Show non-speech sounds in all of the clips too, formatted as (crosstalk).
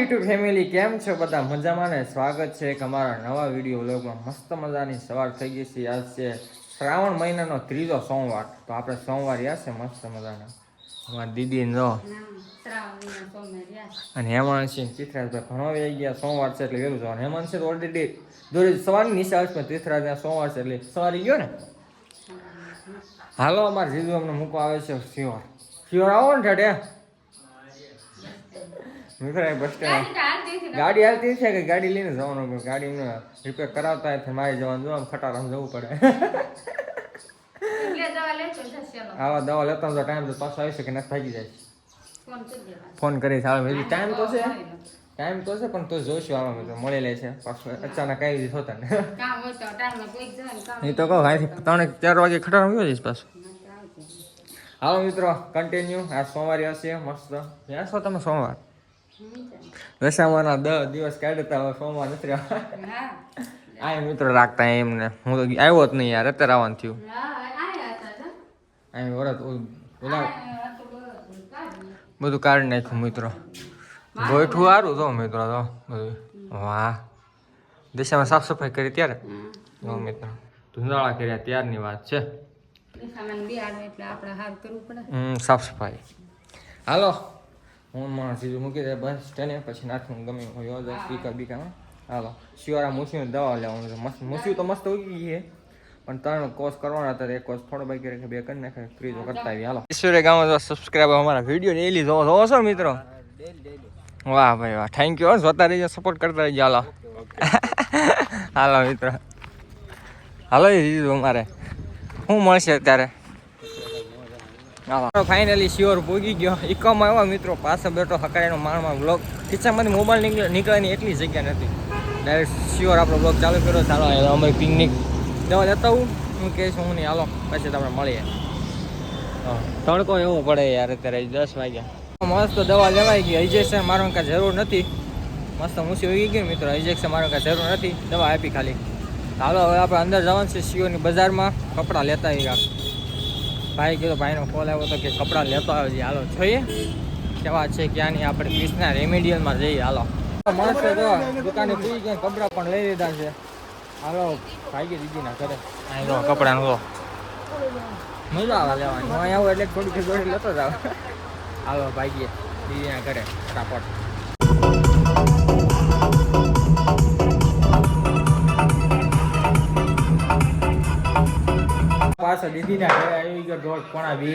YouTube family કેમ છો બધા? મજામાં ને? સ્વાગત છે એક અમારા નવા વીડિયો વ્લોગમાં મસ્ત મજાની સવાર થઈ ગઈ છે આજ છે? શ્રાવણ મહિનાનો ત્રીજો સોમવાર. તો આપણે સોમવાર યાદ છે મસ્ત મજાના? અમારી દીદી નો અને હેમાંશ છે ઘણો ભણવા આવી ગયા. સોમવાર છે એટલે વહેલું જવાનું. હેમાંશ ઓલરેડી દોરી સવારની નિશા આવશે, પણ ચિત્રાજ સોમવાર છે એટલે સવારે ગયો ને? હાલો, અમારે જીજુ અમને મૂકવા આવે છે. શિવર શિવર આવો ને ઠાડે મિત્રો બસ સ્ટેન્ડ ગાડી હાલતી છે કે ગાડી લઈને જવાનું પણ ગાડી રિપેર કરાવતા હોય મારી જવાનું જો આમ ખટારામાં જવું પડે. આવા દવા લેતા તો ટાઈમ તો પાછો આવી શકે ને ભાગી જાય. ફોન કરી આવે હજી ટાઈમ તો છે. ટાઈમ તો છે પણ તો જોઈશું આવા મિત્રો મળી લે છે. પાછો અચાનક આવી જઈશ હોતા ને એ તો કહો અહીંથી ત્રણ ચાર વાગે ખટારામાં ગયો જઈશ પાછું. હાલો મિત્રો કન્ટિન્યુ આ સોમવારે હશે મસ્ત. છો તમે સોમવાર? દશામાના દસ દિવસ કાઢતા હવે સોમવાર નથી આ મિત્રો રાખતા એમને. હું તો આવ્યો જ નહીં યાર અત્યારે આવવાનું થયું. અહીં વરત ઓલા બધું કાઢી નાખ્યું. મિત્રો. ગોઠવું સારું તો મિત્રો તો બધું. વાહ. દિશામાં સાફ સફાઈ કરી ત્યારે? જો મિત્રો. ધુંધાળા કર્યા ત્યારની વાત છે. સાફ સફાઈ. હાલો. હું મારા સીધું મૂકી દે બસ સ્ટેન્ડે પછી નાખું ગમે હોય યોજ સ્પીકર બીકામાં. હાલો શિવારા મૂસ્યું દવા લેવાનું છે. મસ્ત મૂસ્યું તો મસ્ત ઉગી ગઈ છે. પણ ત્રણ કોર્સ કરવાના હતા એક કોર્સ થોડો બાકી રાખે બે કરી નાખે ત્રીજો કરતા આવી હાલો. ઈશ્વરે ગામ સબસ્ક્રાઈબર અમારા વીડિયો ડેલી જોવો જોવો છો મિત્રો? વાહ ભાઈ વાહ થેન્ક યુ જોતા રહીજો સપોર્ટ કરતા રહીજો હાલો. (laughs) હાલો મિત્રો. હાલો એ દીધું અમારે. શું મળશે અત્યારે? ફાઇનલી શ્યોર પૂગી ગયો. ઇકોમાં આવ્યો મિત્રો. પાસે બેઠો હકારીનો માણમાં બ્લોગ ખીચામાંથી મોબાઈલ નીકળે નીકળવાની એટલી જગ્યા નથી. ડાયરેક્ટ શ્યોર આપણો બ્લોગ ચાલુ કર્યો. ચાલો અમારી પિકનિક દવા લેતા હું હું કહીશ, હું નહીં. હાલો, પછી તમને મળીએ. તડકો એવો પડે યાર અત્યારે. દસ વાગ્યા. મસ્ત દવા લેવાઈ ગઈ. ઇજેક્શન મારવાની કાંઈ જરૂર નથી. મસ્ત મૂસી ઉગી ગઈ મિત્રો. ઇજેક્શન મારવાની કાંઈ જરૂર નથી. દવા આપી ખાલી. હાલો, હવે આપણે અંદર જવાનું છે. શિયોની બજારમાં કપડાં લેતા આવી ગયા ભાઈ કીધું, ભાઈનો કોલ આવ્યો હતો કે કપડાં લેતો આવે છે હાલો, જોઈએ કેવા છે ક્યાં નહીં આપણે ક્રિષ્ના રેમેડિયલમાં જઈએ. હાલો. મસ્ત જો દુકાને પી ગયા કપડાં પણ લઈ લીધા છે. હાલો ભાઈ દીદીના ઘરે. અહીં જો કપડાનું તો મજા આવે લેવાની. હું અહીંયા આવું એટલે થોડી થોડી લેતો જ આવે હાલો ભાઈ દીદીના ઘરે, ફટાફટ. પાછળ દીદીના ઘરે આવી ગયો દોઢ પોણા બે.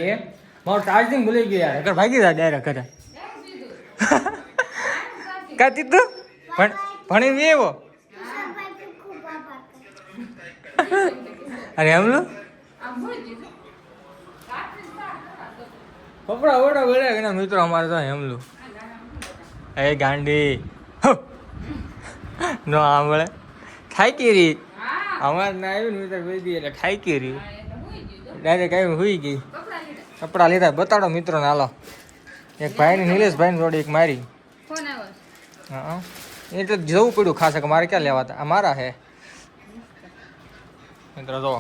મારો ચાર્જિંગ ભૂલી ગયો યાર. અગર ભાગી જાય ડાયરેક્ટ ઘરે. કાતી તું પણ ભણી બી એવો? અરે એમનું કપડા વડા વડે એના મિત્રો અમારે તો એમલું એ ગાંડી. નો આંબળે ખાઈ રહી અમારે ના આવ્યું ને મિત્ર બેદી એટલે ખાઈ રહી ડાયરેક્ટ આવી હુઈ ગઈ. કપડા લીધા. બતાડો મિત્રો ને હાલો. એક ભાઈ ને નિલેશભાઈ ની જોડે એક મારી. હા એ તો જવું પડ્યું ખાસ કે મારે ક્યાં લેવા હતા? આ મારા હે. મિત્રો જો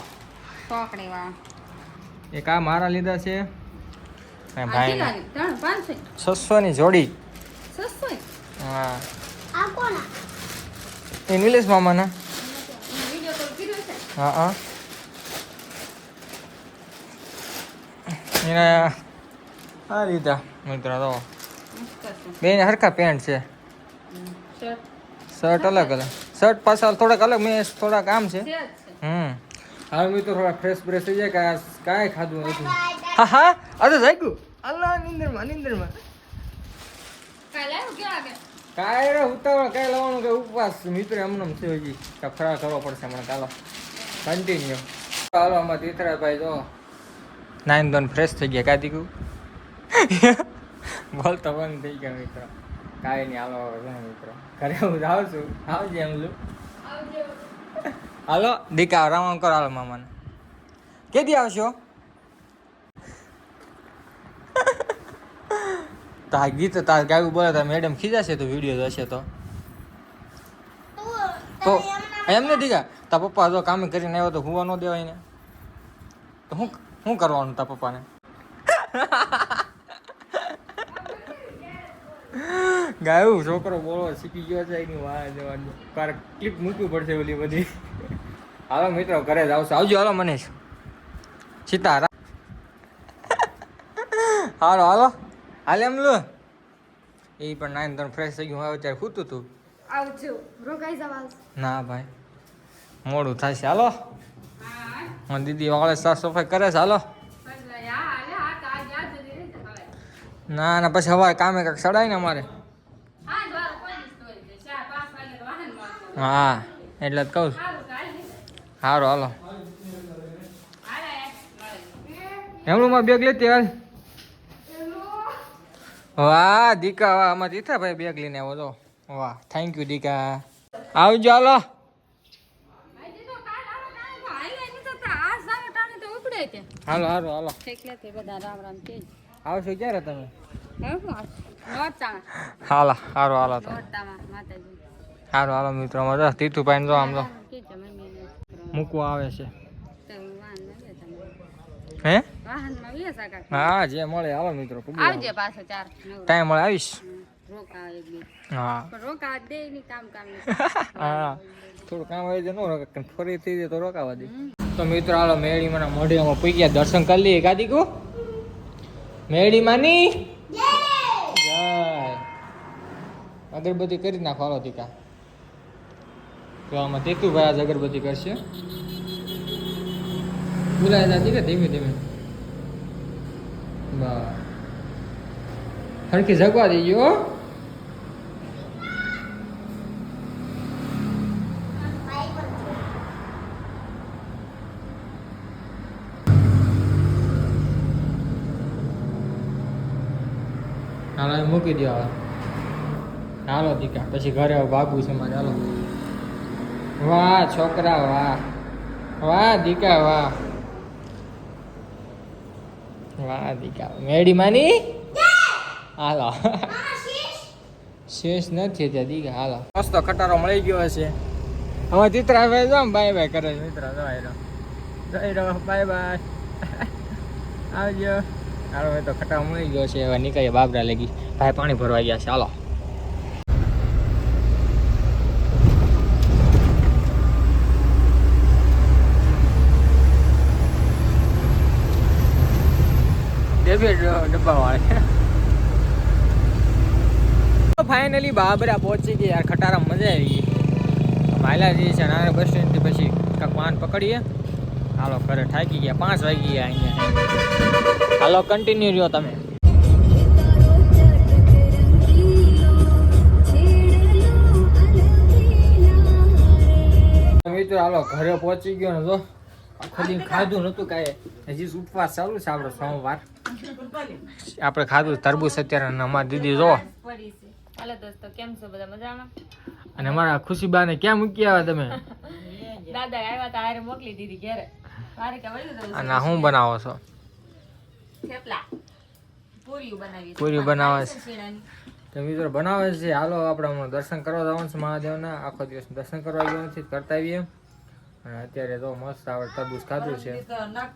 એક આ મારા લીધા છે. ભાઈ છસો ની જોડી. હા. એ નિલેશ મામાના. હા હા. એને આ લીધા મિત્રો તો બેન હરખા પેન્ટ છે. શર્ટ અલગ અલગ. શર્ટ પાછા થોડાક અલગ મેં થોડાક આમ છે. હમ. હાલ મિત્રો થોડા ફ્રેશ બ્રેશ થઈ જાય કે આ કાંઈ ખાધું નથી હા હા અરે જાગ્યું. અલ્લાહ નિંદરમાં નિંદરમાં. કાય રે ઉતાવળ કાંઈ લાવવાનું કે ઉપવાસ મિત્ર એમને છે હજી. કે ફરાર કરવો પડશે મને ચાલો. કન્ટિન્યુ ચાલો આમાં તીથરાભાઈ જો. નાઈન ધોન ફ્રેશ થઈ ગયા. કાઢી (laughs) બોલ તો બંધ થઈ ગયા મિત્ર. કાંઈ નહીં, હાલો, હવે મિત્રો. ઘરે હું જાઉં છું. આવજે એમ લું. હાલો, દીકા રાવણ કરો હાલો મામાને. કેદી આવશો? (laughs) તાર ગીત તાર ગાયું બોલે તાર મેડમ ખીજાશે તો વીડિયો જશે તો. તો, એમ ને દીકા તા પપ્પા જો કામે કરીને આવ્યો તો હુવા ન દેવાય ને. તો હું શું કરવાનું તા પપ્પાને? ગાયું છોકરો બોલો શીખી ગયો છે એની વાહ જવાની. કાર ક્લિપ મૂકવી પડશે ઓલી બધી. હાલો મિત્રો ઘરે જ આવશે. આવજો હાલો મને સીતા હાલો હાલો. હાલે એમ લો. એ પણ નાઈન ત્રણ ફ્રેશ થઈ ગયું. હવે ત્યારે ખૂતું તું. આવજો. રોકાઈ જવાસ ના ભાઈ મોડું થશે. હાલો. હા, દીદી, વાળે સાફ સફાઈ કરે હાલો. ના ના, પછી હવે કામે કાંઈક સડાય ને અમારે. હા, એટલે જ કહું. સારું હાલો. એમનું માં બેગ લેતી હાલ. વાહ, દીકા, વાહ અમારે થાય ભાઈ બેગ લઈને આવો તો વાહ થેન્ક યુ દીકા. આવજો, હાલો. હાલો હાલો હાલો. આવશો ક્યારે તમે? હાલો હારો હાલો તો. હારો હાલો મિત્રો અમારે તીતુભાઈ જો આમ તો મૂકવા આવે છે. હે હા? જે મળે હાલો મિત્રો આવજે પાછો ચાર ટાઈમ મળે આવીશ. ની (laughs) થોડું કામ હોય જાય ન ફરી થઈ જાય તો રોકાવા દે. તો મિત્રો, હાલો મેળી મને મોઢિયામાં પૂઈ ગયા. દર્શન કરી લઈએ ગાદી કો મેળી માની જય. અગરબત્તી કરી નાખો, હાલો દીકા તો આમાં તેતુભાઈ આજ અગરબત્તી કરશે. બોલાય દાદી કે ધીમે ધીમે. બસ. હરખી જગવા દેજો હાલો મૂકી દો હવે. હાલો દીકા પછી ઘરે ભાગવું છે મારે, હાલો. વાહ, છોકરા, વાહ. વાહ દીકા વાહ. વાહ દીકા મેડી માની? હાલો. શેષ નથી ત્યાં દીકા હાલો. મસ્ત ખટારો મળી ગયો હશે. હવે ચિત્રા ભાઈ જો બાય બાય કરે છે. મિત્ર જો રહ્યો જઈ રહ્યો બાય બાય આવજો. હાલો, હવે તો ખટા મળી ગયો છે, હવે નીકળીએ બાબરા લેગી. ભાઈ, પાણી ભરવા ગયા છે, હાલો. ફાઇનલી બાબરા પહોંચી ગયા, યાર ખટારા મજા આવી ગઈ. માયલા જઈએ છે, નાના બસ સ્ટેન્ડથી પછી કાંક વાહન પકડીએ. હાલો, ઘરે થાકી ગયા. પાંચ વાગી ગયા અહીંયા. હાલો કન્ટિન્યુ રહ્યો તમે. મિત્રો, હાલો, ઘરે પહોંચી ગયો ને આખો ખાધું નતું કાંઈ. હજી ઉપવાસ ચાલુ છે આપણો સોમવાર. આપણે ખાધું તરબૂચ અત્યારે અમારી દીદી જો. કેમ છો બધા મજામાં અને અમારા ખુશીબાને ક્યાં મૂકી આવ્યા તમે? દાદા આવ્યા તા હારે મોકલી દીધી ઘરે. અને શું બનાવો છો? પૂરીઓ બનાવે છે. તો મિત્રો બનાવે છે. હાલો આપણે દર્શન કરવા જવાનું છે મહાદેવના. આખો દિવસ દર્શન કરવા ગયો નથી કરતા આવીએ. અને અત્યારે તો મસ્ત આપણે તરબૂચ ખાધું છે. તો નાગ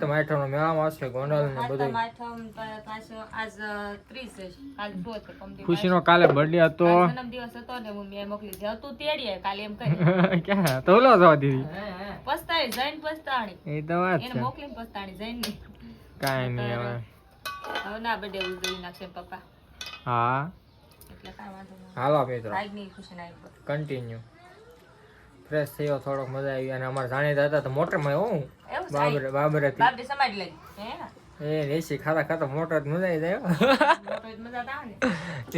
નો હાથમ મેળામાં આવશે ગોંડલ ને બધું ખુશી આઠમ છે કાલ છે, બર્થડે હતો. જન્મદિવસ હતો ને હું મેં મોકલી છે હતું તેડીએ કાલે એમ કરી. (laughs) ક્યાં? તો લો જવા દીધી. પસ્તાણી જૈન પસ્તાણી એ તો વાત છે. મોકલીને પસ્તાણી જૈન કાઈ કાંઈ નહીં હવે. હવે ના બર્થડે ઉજવી નાખશે પપ્પા. હા. એટલે કાઈ વાંધો નહીં. હાલો મિત્રો. ના કન્ટિન્યુ ફ્રેશ થયો થોડોક મજા આવી અને અમારે જાણીતા હતા તો મોટરમાં હું બાબરે? બાબરે બાબરેથી. બાપડી સમાજ લઈ. હે? એ એસી ખાતા ખાતા મોટર જ મજા આવી જાય.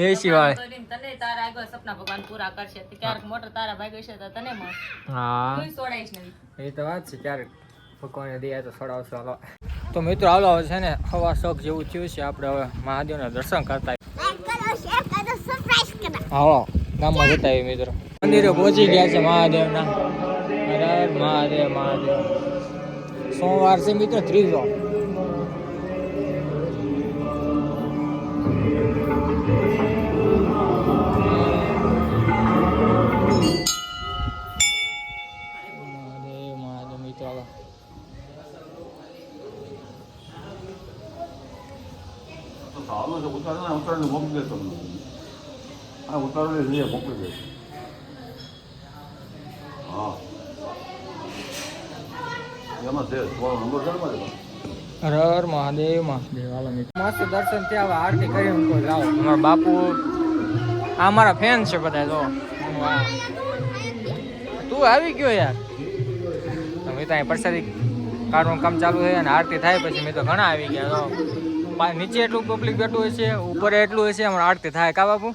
એસી (laughs) વાળે. તને તારા આગળ સપના ભગવાન પૂરા કરશે. ક્યારેક મોટર તારા ભાઈ છે તો તને હા. સોડાઈશ નહીં. એ તો વાત છે ક્યારેક ભગવાને દે તો છોડાવશો હાલો. તો મિત્રો હાલો હવે છે ને હવા શોખ જેવું થયું છે. આપણે હવે મહાદેવના દર્શન કરતા હાલો ગામમાં જતા આવીએ મિત્રો. મંદિરે પહોંચી ગયા છે મહાદેવના. હર મહાદેવ મહાદેવ. સોમવાર છે મિત્રો, ત્રીજો. મહાદેવ મહાદેવ, મિત્રો, હાલો. છે ઉતારે ને ઉતારીને મોકલી દેતો જોઈએ, મોકલી દે હા એમાં છે તમારો નંબર છે ને હર હર મહાદેવ મહાદેવ હાલો મિત્રો. મસ્ત દર્શન થયા હવે આરતી કરી હું લાવો. અમારા બાપુ આ મારા ફેન છે બધા જો. તું આવી ગયો યાર. તો મેં તો અહીં પ્રસાદી કાઢવાનું કામ ચાલુ છે અને આરતી થાય પછી મેં તો ઘણા આવી ગયા તો નીચે એટલું પબ્લિક બેઠું હોય છે ઉપર એટલું હોય છે અમારે આરતી થાય. કા બાપુ?